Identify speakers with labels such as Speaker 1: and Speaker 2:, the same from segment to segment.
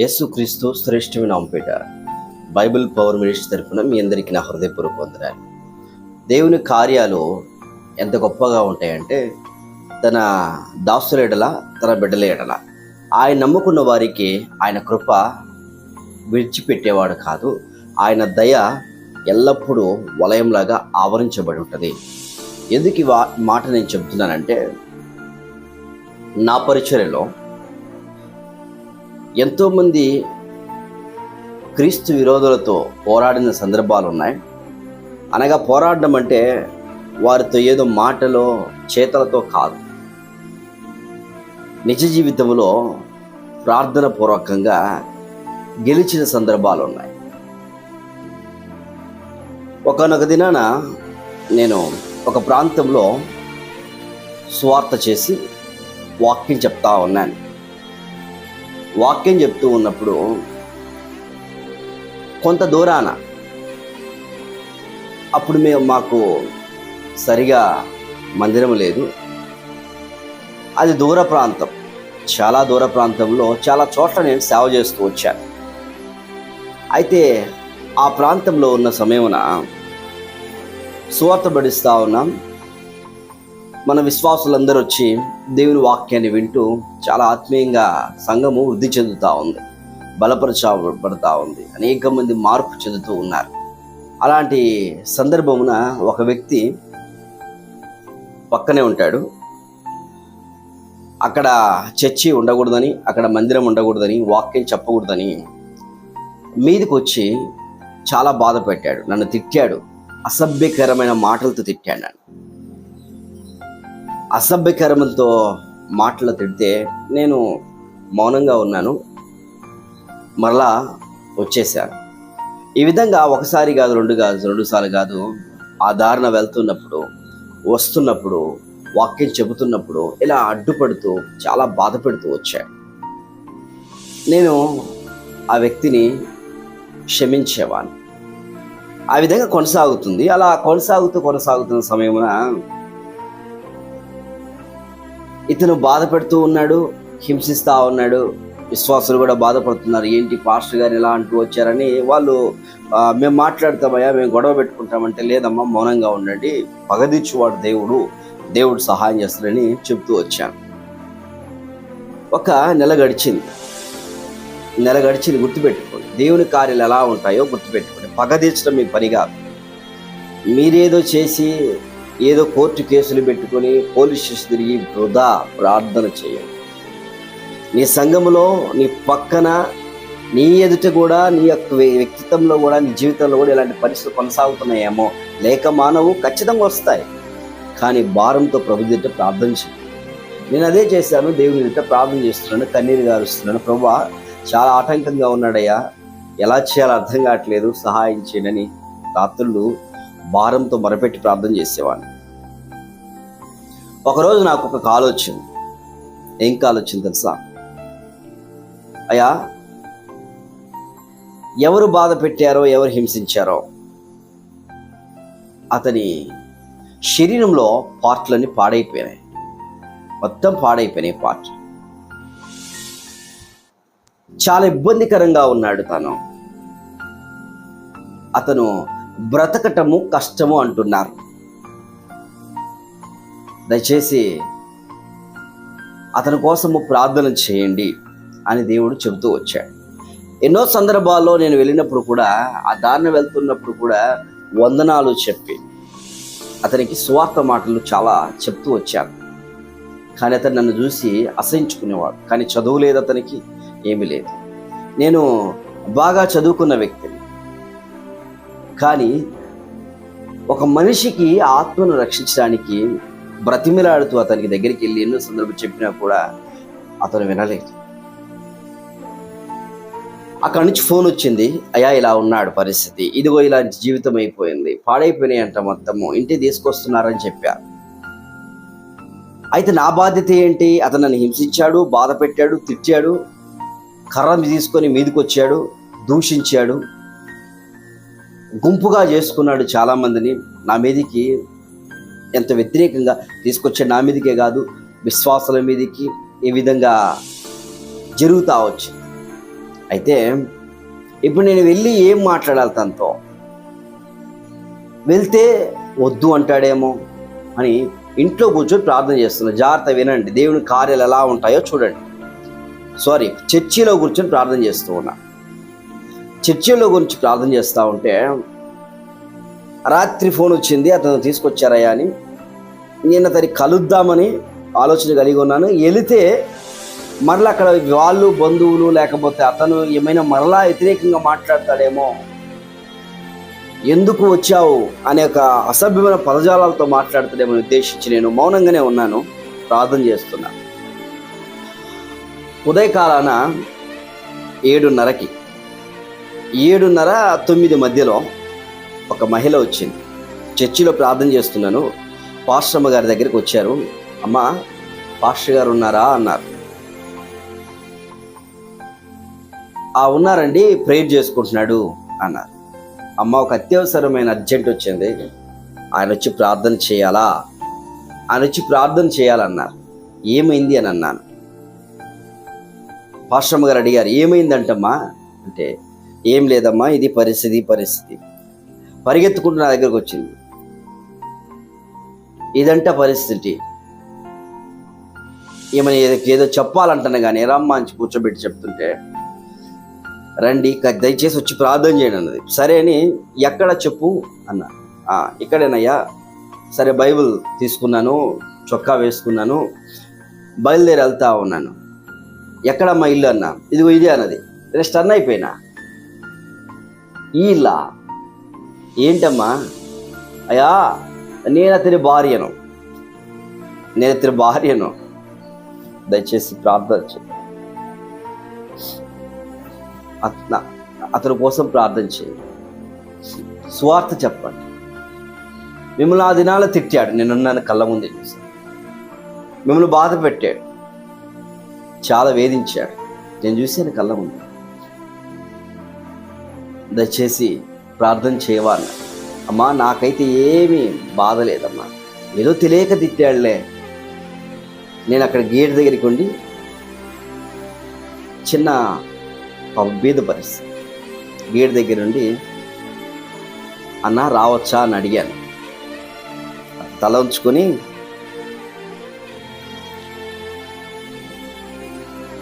Speaker 1: యేసుక్రీస్తు శ్రేష్ఠమైన అంపేట Bible power minister తరఫున మీ అందరికీ నా హృదయపూర్వక వందనాలు. దేవుని కార్యాలు ఎంత గొప్పగా ఉంటాయంటే తన దాసుల ఎడల తన బిడ్డల ఎడల. ఆయన నమ్ముకున్న వారికి ఆయన కృప విడిచిపెట్టేవాడు కాదు. ఆయన దయ ఎల్లప్పుడూ వలయంలాగా ఆవరించబడి ఉంటుంది. ఎందుకు ఈ వా- మాట నేను చెబుతున్నానంటే నా పరిచర్యలో ఎంతోమంది క్రీస్తు విరోధులతో పోరాడిన సందర్భాలు ఉన్నాయి అనగా పోరాడడం అంటే వారితో ఏదో మాటలో చేతలతో కాదు. నిజ జీవితంలో ప్రార్థన పూర్వకంగా గెలిచిన సందర్భాలు ఉన్నాయి ఒకనొక దినాన నేను ఒక ప్రాంతంలో స్వార్థ చేసి వాక్యం చెప్తా ఉన్నాను. వాక్యం చెప్తూ ఉన్నప్పుడు కొంత దూరాన అప్పుడు మేము మాకు సరిగా మందిరం లేదు. అది దూర ప్రాంతం. చాలా దూర ప్రాంతంలో చాలా చోట్ల నేను సేవ చేస్తూ వచ్చాను అయితే ఆ ప్రాంతంలో ఉన్న సమయమున సువార్త పడిస్తూ ఉన్నాం. మన విశ్వాసులందరూ వచ్చి దేవుని వాక్యాన్ని వింటూ చాలా ఆత్మీయంగా సంఘము వృద్ధి చెందుతూ ఉంది బలపరచబడతా ఉంది అనేక మంది మార్పు చెందుతూ ఉన్నారు. అలాంటి సందర్భమున ఒక వ్యక్తి పక్కనే ఉంటాడు. అక్కడ చర్చి ఉండకూడదని అక్కడ మందిరం ఉండకూడదని వాక్యం చెప్పకూడదని మీదకి వచ్చి చాలా బాధ పెట్టాడు నన్ను తిట్టాడు అసభ్యకరమైన మాటలతో తిట్టాడు నన్ను. అసభ్యకరములతో మాటలు తిడితే నేను మౌనంగా ఉన్నాను. మరలా వచ్చేసాను ఈ విధంగా ఒకసారి కాదు రెండు కాదు రెండు సార్లు కాదు ఆ దారిన వెళ్తున్నప్పుడు వస్తున్నప్పుడు వాక్యం చెబుతున్నప్పుడు ఇలా అడ్డుపడుతూ చాలా బాధ పెడుతూ వచ్చాడు నేను ఆ వ్యక్తిని క్షమించేవాను ఆ విధంగా కొనసాగుతుంది. అలా కొనసాగుతూ కొనసాగుతున్న సమయమున ఇతను బాధ పెడుతూ ఉన్నాడు హింసిస్తూ ఉన్నాడు. విశ్వాసులు కూడా బాధపడుతున్నారు. ఏంటి పాస్టర్ గారు ఇలా అంటూ వచ్చారని వాళ్ళు మేము మాట్లాడతామయ్యా మేము గొడవ పెట్టుకుంటామంటే లేదమ్మా మౌనంగా ఉండండి. పగదీర్చువాడు దేవుడు దేవుడు సహాయం చేస్తాడని చెప్తూ వచ్చాను. ఒక నెల గడిచింది. నెల గడిచింది గుర్తుపెట్టుకోండి. దేవుని కార్యాలు ఎలా ఉంటాయో గుర్తుపెట్టుకోండి. పగదీర్చడం మీ పని కాదు. మీరేదో చేసి ఏదో కోర్టు కేసులు పెట్టుకొని పోలీస్ స్టేషన్ తిరిగి వృధా ప్రార్థన చేయండి నీ సంఘములో నీ పక్కన నీ ఎదుట కూడా నీ యొక్క వ్యక్తిత్వంలో కూడా నీ జీవితంలో కూడా ఇలాంటి పరిస్థితులు కొనసాగుతున్నాయేమో. లేక మానవు ఖచ్చితంగా వస్తాయి. కానీ భారంతో ప్రభు ఎదుట ప్రార్థన చేయి. నేను అదే చేశాను. దేవుని ఎదుట ప్రార్థన చేస్తున్నాను. కన్నీరు గారుస్తున్నాను. ప్రభు చాలా ఆటంకంగా ఉన్నాడయ్యా. ఎలా చేయాలో అర్థం కావట్లేదు. సహాయం చేయనని రాత్రులు భారంతో మొరపెట్టి ప్రార్థన చేసేవాడిని. ఒకరోజు నాకు ఒక కాల్ వచ్చింది. ఏం కాల్ వచ్చింది తెలుసా? అయ్యా ఎవరు బాధ పెట్టారో ఎవరు హింసించారో? అతని శరీరంలో పార్ట్లన్నీ పాడైపోయినాయి. మొత్తం పాడైపోయినాయి పార్ట్. చాలా ఇబ్బందికరంగా ఉన్నాడు తను. అతను బ్రతకటము కష్టము అంటున్నారు. దయచేసి అతని కోసము ప్రార్థన చేయండి అని దేవుడు చెబుతూ వచ్చాడు. ఎన్నో సందర్భాల్లో నేను వెళ్ళినప్పుడు కూడా ఆ దారిన వెళ్తున్నప్పుడు కూడా వందనాలు చెప్పి అతనికి స్వార్థ మాటలు చాలా చెప్తూ వచ్చాను. కానీ అతను నన్ను చూసి అసహించుకునేవాడు. కానీ చదువు లేదు అతనికి ఏమీ లేదు. నేను బాగా చదువుకున్న వ్యక్తిని. కానీ ఒక మనిషికి ఆత్మను రక్షించడానికి బ్రతిమిలాడుతూ అతనికి దగ్గరికి వెళ్ళి ఎన్నో సందర్భం చెప్పినా కూడా అతను వినలేదు. అక్కడి నుంచి ఫోన్ వచ్చింది అయ్యా ఇలా ఉన్నాడు పరిస్థితి. ఇదిగో ఇలాంటి జీవితం అయిపోయింది. పాడైపోయినాయి అంట మొత్తము. ఇంటికి తీసుకొస్తున్నారని చెప్పారు అయితే నా బాధ్యత ఏంటి? అతను నన్ను హింసించాడు బాధ పెట్టాడు తిట్టాడు కర్ర తీసుకొని మీదకి వచ్చాడు దూషించాడు. గుంపుగా చేసుకున్నాడు చాలామందిని. నా మీదికి ఎంత వ్యతిరేకంగా తీసుకొచ్చే నా మీదకే కాదు విశ్వాసాల మీదకి ఈ విధంగా జరుగుతా వచ్చింది అయితే ఇప్పుడు నేను వెళ్ళి ఏం మాట్లాడాలి తనతో? వెళ్తే వద్దు అంటాడేమో అని ఇంట్లో కూర్చొని ప్రార్థన చేస్తున్నా. జాగ్రత్త వినండి దేవుని కార్యాలు ఎలా ఉంటాయో చూడండి. సారీ చర్చిలో కూర్చొని ప్రార్థన చేస్తూ ఉన్నా. చర్చిలో గురించి ప్రార్థన చేస్తూ ఉంటే రాత్రి ఫోన్ వచ్చింది అతను తీసుకొచ్చారయ్యా అని. నేను అతని కలుద్దామని ఆలోచన కలిగి ఉన్నాను. వెళితే మరలా అక్కడ వాళ్ళు బంధువులు లేకపోతే అతను ఏమైనా మరలా వ్యతిరేకంగా మాట్లాడతాడేమో ఎందుకు వచ్చావు అనే ఒక అసభ్యమైన పదజాలాలతో మాట్లాడతాడేమో ఉద్దేశించి నేను మౌనంగానే ఉన్నాను ప్రార్థన చేస్తున్నా. ఉదయకాలాన ఏడున్నరకి ఏడున్నర తొమ్మిది మధ్యలో ఒక మహిళ వచ్చింది. చర్చిలో ప్రార్థన చేస్తున్నాను. పాస్టమ్మ గారి దగ్గరికి వచ్చారు. అమ్మ పాస్టర్ గారు ఉన్నారా? అన్నారు. ఆ ఉన్నారండి. ప్రేయర్ చేసుకుంటున్నాడు. అన్నారు. అమ్మ ఒక అత్యవసరమైన అర్జెంట్ వచ్చింది. ఆయన వచ్చి ప్రార్థన చేయాలా? ఆయన వచ్చి ప్రార్థన చేయాలన్నారు. ఏమైంది? అని అన్నాను. పాశ్రమ గారు అడిగారు. ఏమైందంటమ్మా? అంటే ఏం లేదమ్మా. ఇది పరిస్థితి పరిస్థితి. పరిగెత్తుకుంటూ నా దగ్గరకు వచ్చింది. ఇదంట పరిస్థితి. ఏమైనా ఏదో- ఏదో చెప్పాలంటున్నా కానీ రమ్మా అని కూర్చోబెట్టి చెప్తుంటే రండి దయచేసి వచ్చి ప్రార్థన చేయండి అన్నది. సరే అని ఎక్కడ చెప్పు అన్న. ఇక్కడేనయ్యా. సరే బైబిల్ తీసుకున్నాను చొక్కా వేసుకున్నాను బయలుదేరి వెళ్తా ఉన్నాను. ఎక్కడమ్మా ఇల్లు అన్న? ఇదిగో ఇదే అన్నది. నేను స్టన్ అయిపోయినా? ఈ ఇల్లా? ఏంటమ్మా? అయ్యా నేను అతని భార్యను. నేను అతని భార్యను. దయచేసి ప్రార్థన చేయి. అతని కోసం ప్రార్థన చేయండి స్వార్థ చెప్పండి. మిమ్మల్ని ఆ దినాలు తిట్టాడు. నేనున్నాను కళ్ళ ముందు చూసి మిమ్మల్ని బాధ పెట్టాడు. చాలా వేధించాడు. నేను చూశాను కళ్ళ ముందు. దయచేసి ప్రార్థన చేయవా అన్న అమ్మా నాకైతే ఏమీ బాధ లేదమ్మా. ఏదో తెలియక తిట్టాడులే. నేను అక్కడ గేట్ దగ్గరికి ఉండి చిన్న బీద పరిస్థితి గేట్ దగ్గర ఉండి అన్న రావచ్చా? అని అడిగాను. తల ఉంచుకొని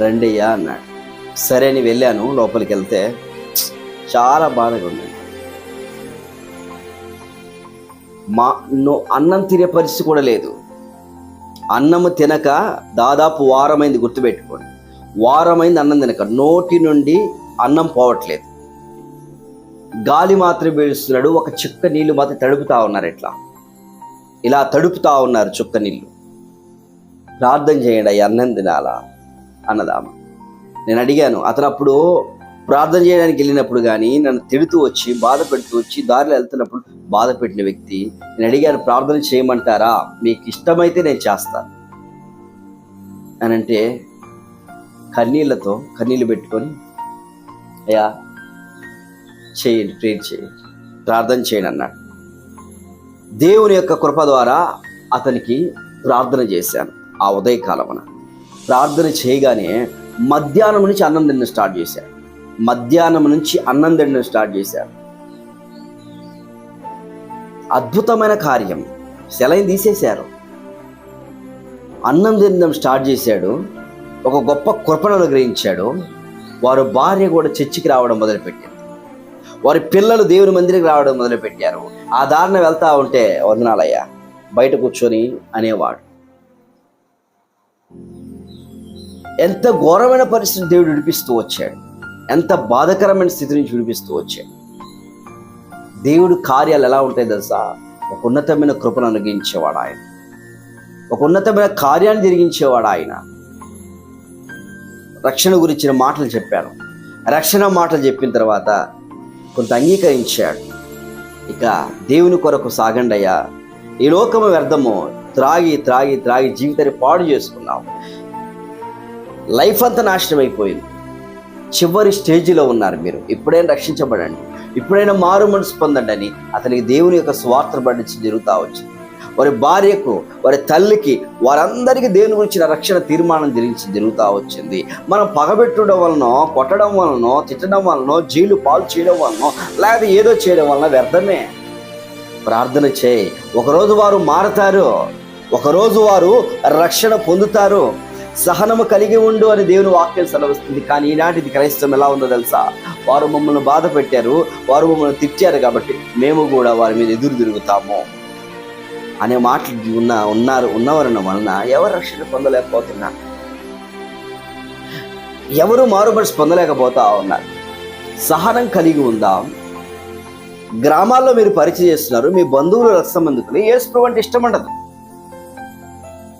Speaker 1: రండియ్యా అన్నాడు. సరే అని వెళ్ళాను. లోపలికి వెళ్తే చాలా బాధగా ఉంది మా నో అన్నం తినే పరిస్థితి కూడా లేదు. అన్నము తినక దాదాపు వారమైంది గుర్తుపెట్టుకోండి. వారమైంది అన్నం తినక నోటి నుండి అన్నం పోవట్లేదు. గాలి మాత్రం పీలుస్తున్నాడు ఒక చుక్క నీళ్ళు మాత్రం తడుపుతా ఉన్నారు ఇట్లా. ఇలా తడుపుతా ఉన్నారు చుక్క నీళ్ళు. ప్రార్థన చేయండి అయ్యా అన్నం తినాలా? అన్నదామ. నేను అడిగాను అతను అప్పుడు ప్రార్థన చేయడానికి వెళ్ళినప్పుడు కానీ నన్ను తిడుతూ వచ్చి బాధ పెడుతూ వచ్చి దారిలో వెళ్తున్నప్పుడు బాధ పెట్టిన వ్యక్తి నేను అడిగాను ప్రార్థన చేయమంటారా? మీకు ఇష్టమైతే నేను చేస్తాను అని అంటే కన్నీళ్ళతో కన్నీళ్ళు పెట్టుకొని అయ్యా చేయండి ప్రేర్ చేయండి ప్రార్థన చేయండి అన్నాడు. దేవుని యొక్క కృప ద్వారా అతనికి ప్రార్థన చేశాను ఆ ఉదయకాలమున. ప్రార్థన చేయగానే మధ్యాహ్నం నుంచి అన్నం తిన్న స్టార్ట్ చేశాడు. మధ్యాహ్నం నుంచి అన్నం తినడం స్టార్ట్ చేశాడు అద్భుతమైన కార్యం. సెలైన్ తీసేశారు. అన్నం తినడం స్టార్ట్ చేశాడు. ఒక గొప్ప కృపను అనుగ్రహించాడు వారి భార్య కూడా చర్చికి రావడం మొదలుపెట్టింది వారి పిల్లలు దేవుని మందిరికి రావడం మొదలుపెట్టారు. ఆ దారిన వెళ్తా ఉంటే వందనాలయ్యా బయట కూర్చొని అనేవాడు. ఎంత ఘోరమైన పరిస్థితిని దేవుడు విడిపిస్తూ వచ్చాడు. ఎంత బాధకరమైన స్థితి నుంచి విడిపిస్తూ వచ్చాడు దేవుడు కార్యాలు ఎలా ఉంటాయి తెలుసా? ఒక ఉన్నతమైన కృపను అనుగించేవాడు ఆయన. ఒక ఉన్నతమైన కార్యాన్ని జరిగించేవాడు ఆయన. రక్షణ గురించిన మాటలు చెప్పాను రక్షణ మాటలు చెప్పిన తర్వాత కొంత అంగీకరించాడు. ఇక దేవుని కొరకు సాగండయ్యా ఈ లోకము వ్యర్థము. త్రాగి త్రాగి త్రాగి జీవితాన్ని పాడు చేసుకున్నాం లైఫ్ అంతా నాశనం అయిపోయింది చివరి స్టేజిలో ఉన్నారు మీరు. ఇప్పుడైనా రక్షించబడండి. ఇప్పుడైనా మారు మనసు పొందండి అని అతనికి దేవుని యొక్క స్వార్థ పడించి జరుగుతూ వచ్చింది. వారి భార్యకు వారి తల్లికి వారందరికీ దేవుని గురించిన రక్షణ తీర్మానం జరిగించి జరుగుతూ వచ్చింది. మనం పగబెట్టడం వలన కొట్టడం వలన తిట్టడం వలన జీలు పాలు చేయడం వలన లేకపోతే ఏదో చేయడం వలన వ్యర్థమే. ప్రార్థన చేయి. ఒకరోజు వారు మారతారు. ఒకరోజు వారు రక్షణ పొందుతారు. సహనము కలిగి ఉండు అని దేవుని వాక్యం సెలవిస్తుంది. కానీ ఈనాటిది క్రైస్తవం ఎలా ఉందో తెలుసా? వారు మమ్మల్ని బాధ పెట్టారు వారు మమ్మల్ని తిట్టారు కాబట్టి మేము కూడా వారి మీద ఎదురు తిరుగుతాము. అనే మాటలు ఉన్న ఉన్నారు ఉన్నవరన్న వలన ఎవరు రక్షణ పొందలేకపోతున్నారు ఎవరు మారుమనసు పొందలేకపోతా ఉన్నారు? సహనం కలిగి ఉందాం? గ్రామాల్లో మీరు పరిచయం చేస్తున్నారు మీ బంధువులు రసమందుకుని ఏసుప్రభు అంటే ఇష్టం ఉండదు.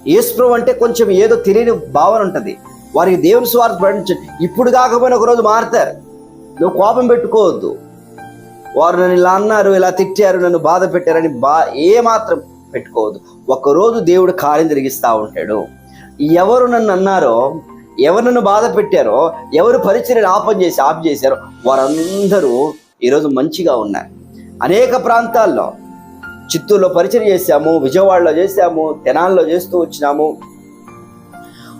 Speaker 1: యేసుప్రభు అంటే కొంచెం ఏదో తెలియని భావన ఉంటుంది. వారికి దేవుని స్వార్థ ప్రకటించండి ఇప్పుడు కాకపోయినా ఒకరోజు మారుతారు. నువ్వు కోపం పెట్టుకోవద్దు. వారు నన్ను ఇలా అన్నారు ఇలా తిట్టారు నన్ను బాధ పెట్టారని బా ఏమాత్రం పెట్టుకోవద్దు. ఒకరోజు దేవుడు కార్యం జరిగిస్తూ ఉంటాడు. ఎవరు నన్ను అన్నారో ఎవరు నన్ను బాధ పెట్టారో ఎవరు పరిచయం ఆపం చేసి ఆఫ్ చేశారో వారందరూ ఈరోజు మంచిగా ఉన్నారు. అనేక ప్రాంతాల్లో చిత్తూరులో పరిచయం చేశాము విజయవాడలో చేశాము తెనాల్లో చేస్తూ వచ్చినాము.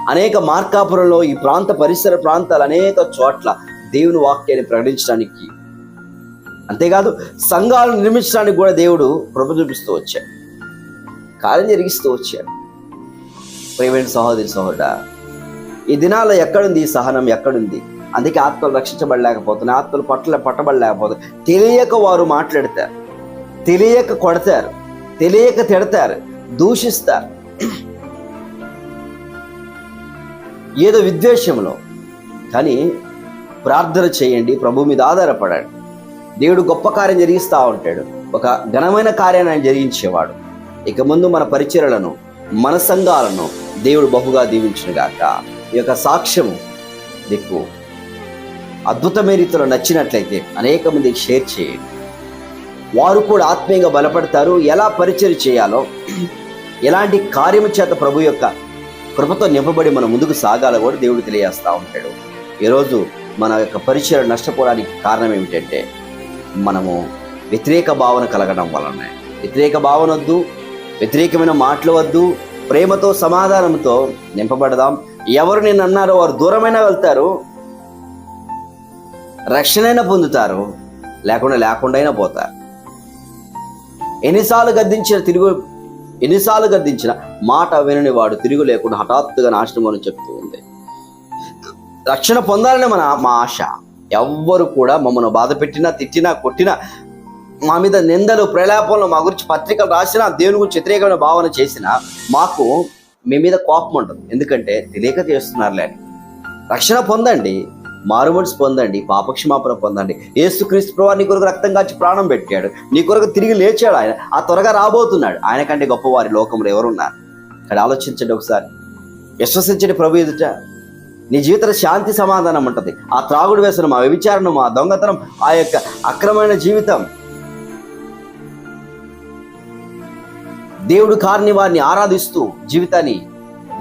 Speaker 1: అనేక మార్కాపురంలో ఈ ప్రాంత పరిసర ప్రాంతాలు అనేక చోట్ల దేవుని వాక్యాన్ని ప్రకటించడానికి. అంతేకాదు సంఘాలను నిర్మించడానికి కూడా దేవుడు కృప చూపిస్తూ వచ్చాడు. కార్యం జరిగిస్తూ వచ్చాడు. ప్రేమైన సహోదరి సహోదర ఈ దినాల్లో ఎక్కడుంది ఈ సహనం? ఎక్కడుంది? అందుకే ఆత్మలు రక్షించబడలేకపోతున్నాయి ఆత్మలు పట్ల పట్టబడలేకపోతున్నాయి. తెలియక వారు మాట్లాడతారు. తెలియక కొడతారు తెలియక తిడతారు దూషిస్తారు. ఏదో విద్వేషంలో. కానీ ప్రార్థన చేయండి ప్రభు మీద ఆధారపడండి. దేవుడు గొప్ప కార్యం జరిగిస్తూ ఉంటాడు. ఒక ఘనమైన కార్యాన్ని ఆయన జరిగించేవాడు. ఇక ముందు మన పరిచయలను మన సంఘాలను దేవుడు బహుగా దీవించునుగాక ఈ యొక్క సాక్ష్యము దిక్కు అద్భుతమైన రీతిలో నచ్చినట్లయితే అనేక మందికి షేర్ చేయండి. వారు కూడా ఆత్మీయంగా బలపడతారు. ఎలా పరిచయం చేయాలో ఎలాంటి కార్యము చేత ప్రభు యొక్క కృపతో నింపబడి మనం ముందుకు సాగాలో కూడా దేవుడు తెలియజేస్తూ ఉంటాడు. ఈరోజు మన యొక్క పరిచయం నష్టపోవడానికి కారణం ఏమిటంటే మనము వ్యతిరేక భావన కలగడం వలన. వ్యతిరేక భావన వద్దు వ్యతిరేకమైన మాటలు వద్దు ప్రేమతో సమాధానంతో నింపబడదాం. ఎవరు నేను అన్నారో వారు దూరమైనా వెళ్తారు రక్షణైనా పొందుతారు లేకుండా లేకుండా పోతారు. ఎన్నిసార్లు గద్దించిన తిరుగు ఎన్నిసార్లు గద్దించిన మాట వినని వాడు తిరుగు లేకుండా హఠాత్తుగా నాశనం అని చెప్తూ ఉంది. రక్షణ పొందాలని మన మా ఆశ. ఎవ్వరు కూడా మమ్మల్ని బాధ పెట్టినా తిట్టినా కొట్టినా మా మీద నిందలు ప్రలాపంలో మా గురించి పత్రికలు రాసినా దేవుని గురించి వ్యతిరేకమైన భావన చేసినా మాకు మీ మీద కోపం ఉంటుంది ఎందుకంటే తెలియక చేస్తున్నారులే అని. రక్షణ పొందండి. మారుమనిసి పొందండి పాపక్షమాపణ పొందండి. ఏసుక్రీస్తు ప్రభు నీ కొరకు రక్తం కాచి ప్రాణం పెట్టాడు. నీ కొరకు తిరిగి లేచాడు ఆయన. ఆ త్వరగా రాబోతున్నాడు. ఆయన కంటే గొప్పవారి లోకంలో ఎవరున్నారు? ఇక్కడ ఆలోచించండి ఒకసారి. విశ్వసించండి ప్రభు ఎదుట. నీ జీవితంలో శాంతి సమాధానం ఉంటుంది. ఆ త్రాగుడు వ్యసనం ఆ వ్యభిచారణం ఆ దొంగతనం ఆ యొక్క అక్రమైన జీవితం. దేవుడు కారణి వారిని ఆరాధిస్తూ జీవితాన్ని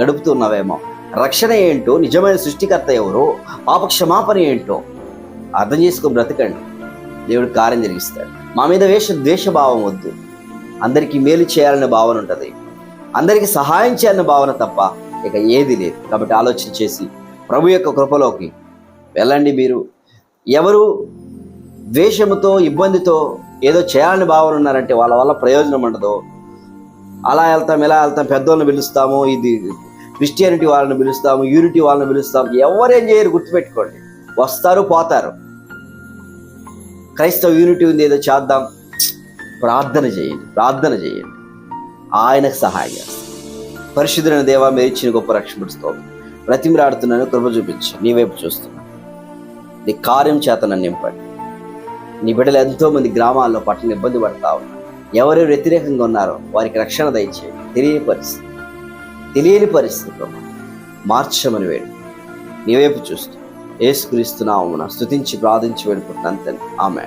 Speaker 1: గడుపుతున్నావేమో రక్షణ ఏంటో నిజమైన సృష్టికర్త ఎవరో పాప క్షమాపణ ఏంటో అర్థం చేసుకుని బ్రతకండి. దేవుడు కార్యం జరిగిస్తాడు. మా మీద వేష ద్వేషభావం వద్దు. అందరికీ మేలు చేయాలనే భావన ఉంటుంది. అందరికీ సహాయం చేయాలనే భావన తప్ప ఇక ఏది లేదు. కాబట్టి ఆలోచన చేసి ప్రభు యొక్క కృపలోకి వెళ్ళండి మీరు. ఎవరు ద్వేషముతో ఇబ్బందితో ఏదో చేయాలని భావన ఉన్నారంటే వాళ్ళ వల్ల ప్రయోజనం ఉండదు. అలా వెళ్తాం ఇలా వెళ్తాం పెద్దోళ్ళని పిలుస్తాము ఇది క్రిస్టియానిటీ వాళ్ళని పిలుస్తాము యూనిటీ వాళ్ళని పిలుస్తాము. ఎవరేం చేయరు గుర్తుపెట్టుకోండి. వస్తారు పోతారు. క్రైస్తవ యూనిటీ ఉంది ఏదో చేద్దాం. ప్రార్థన చేయండి ప్రార్థన చేయండి. ఆయనకు సహాయం చేస్తాం పరిశుద్ధులైన దేవా మీరు ఇచ్చిన గొప్ప రక్షణ స్తోత్రం. బ్రతిమలాడుతున్నాను కృప చూపించు. నీ వైపు చూస్తున్నా. నీ కార్యం చేత నన్ను నింపండి. నీ బిడ్డలు ఎంతో మంది గ్రామాల్లో పట్టణ ఇబ్బంది పడతా ఉన్నారు. ఎవరెవరు వ్యతిరేకంగా ఉన్నారో వారికి రక్షణ దయచేయండి. తెలియపరిస్తుంది తెలియని పరిస్థితిలో మార్చమని వేడు. నీ వైపు చూస్తూ. ఏసుక్రీస్తున్నాము స్తుతించి ప్రార్థించి వెళ్ళిపోతున్నాను తండ్రి. ఆమె